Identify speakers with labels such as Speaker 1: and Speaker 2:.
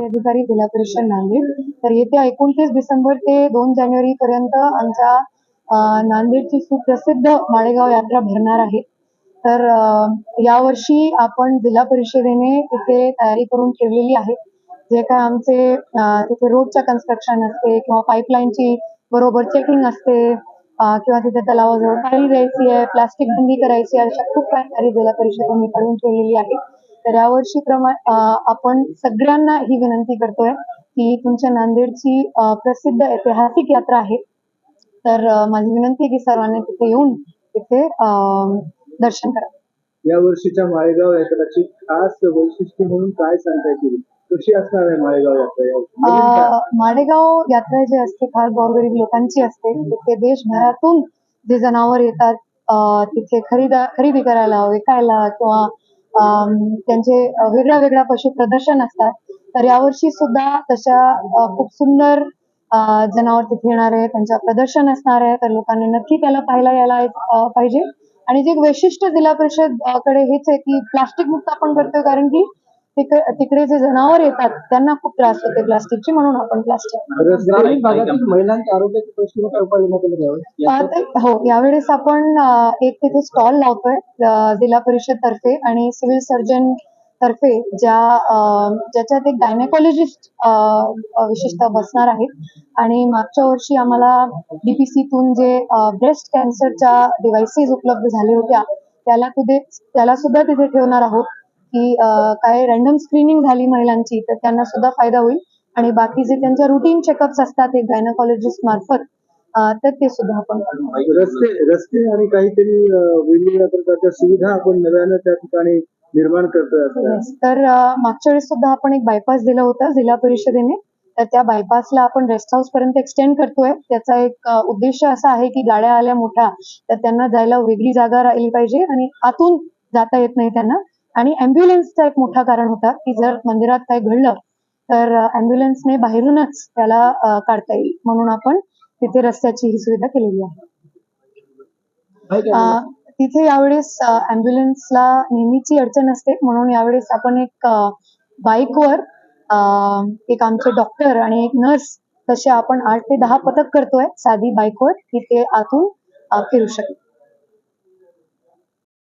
Speaker 1: अधिकारी जिल्हा परिषद नांदेड. तर येत्या एकोणतीस डिसेंबर ते दोन जानेवारी पर्यंत आमच्या नांदेडची सुप्रसिद्ध माळेगाव यात्रा भरणार आहे. तर यावर्षी आपण जिल्हा परिषदेने इथे तयारी करून ठेवलेली आहे. जे काय आमचे तिथे रोडच्या कन्स्ट्रक्शन असते किंवा पाईपलाईनची बरोबर चेकिंग असते किंवा तिथे तलावाजवळ फाईल द्यायची आहे प्लास्टिक बंदी करायची आहे अशा खूप काही तयारी जिल्हा परिषदेने काढून ठेवलेली आहे. तर यावर्षी प्रमाणे आपण सगळ्यांना ही विनंती करतोय की तुमच्या नांदेडची प्रसिद्ध ऐतिहासिक यात्रा आहे. तर माझी विनंती आहे की सर्वांनी तिथे येऊन तिथे दर्शन करा.
Speaker 2: या वर्षीच्या माळेगाव यात्राची खास वैशिष्ट्य म्हणून काय सांगता येईल कशी असणार आहे माळेगाव यात्रा
Speaker 1: माळेगाव यात्रा जी असते फार गोरगरीब लोकांची असते. तिथे देशभरातून जे जनावर येतात तिथे खरीदा खरेदी करायला विकायला किंवा त्यांचे वेगळ्या वेगळ्या पशु प्रदर्शन असतात. तर यावर्षी सुद्धा तशा खूप सुंदर जनावर तिथे येणार आहे त्यांच्या प्रदर्शन असणार आहे. तर लोकांनी नक्की त्याला पाहायला यायला पाहिजे. आणि जे वैशिष्ट्य जिल्हा परिषदकडे हेच आहे की प्लास्टिक मुक्त आपण करतोय कारण की तिकडे तिकडे जे जनावर येतात त्यांना खूप त्रास होते. प्लास्टिकची म्हणून आपण प्लास्टिक हो यावेळेस आपण एक तिथे स्टॉल लावतोय जिल्हा परिषद तर्फे आणि सिव्हिल सर्जन तर्फे ज्या ज्याच्यात एक गायनेकॉलॉजिस्ट विशेषतः बसणार आहेत. आणि मागच्या वर्षी आम्हाला डीपीसीतून जे ब्रेस्ट कॅन्सरच्या डिव्हाइसेस उपलब्ध झाले होत्या त्याला तिथे त्याला सुद्धा तिथे ठेवणार आहोत. की काय रॅन्डम स्क्रीनिंग झाली महिलांची तर त्यांना सुद्धा फायदा होईल आणि बाकी जे त्यांच्या रुटीन चेकअप्स असतात एक गायनेकॉलॉजिस्ट मार्फत तर ते सुद्धा आपण.
Speaker 2: रस्ते रस्ते आणि काहीतरी वेगवेगळ्या प्रकारच्या सुविधा आपण नव्यानं त्या ठिकाणी निर्माण करतोय.
Speaker 1: तर मागच्या वेळेस सुद्धा आपण एक बायपास दिला होता जिल्हा परिषदेने तर त्या बायपासला आपण रेस्ट हाऊस पर्यंत एक्सटेंड करतोय त्याचा एक उद्देश असा आहे की गाड्या आल्या मोठ्या तर त्यांना जायला वेगळी जागा राहिली पाहिजे आणि आतून जाता येत नाही त्यांना आणि अँब्युलन्सचा एक मोठा कारण होता की जर मंदिरात काय घडलं तर अँब्युलन्सने बाहेरूनच त्याला काढता येईल. म्हणून आपण तिथे रस्त्याची ही सुविधा केलेली आहे. तिथे यावेळेस अँब्युलन्सला नेहमीची अडचण असते. म्हणून यावेळेस आपण एक बाईकवर एक आमचे डॉक्टर आणि एक नर्स तसे आपण आठ ते दहा पथक करतोय साधी बाईकवर की ते आतून फिरू शकतात.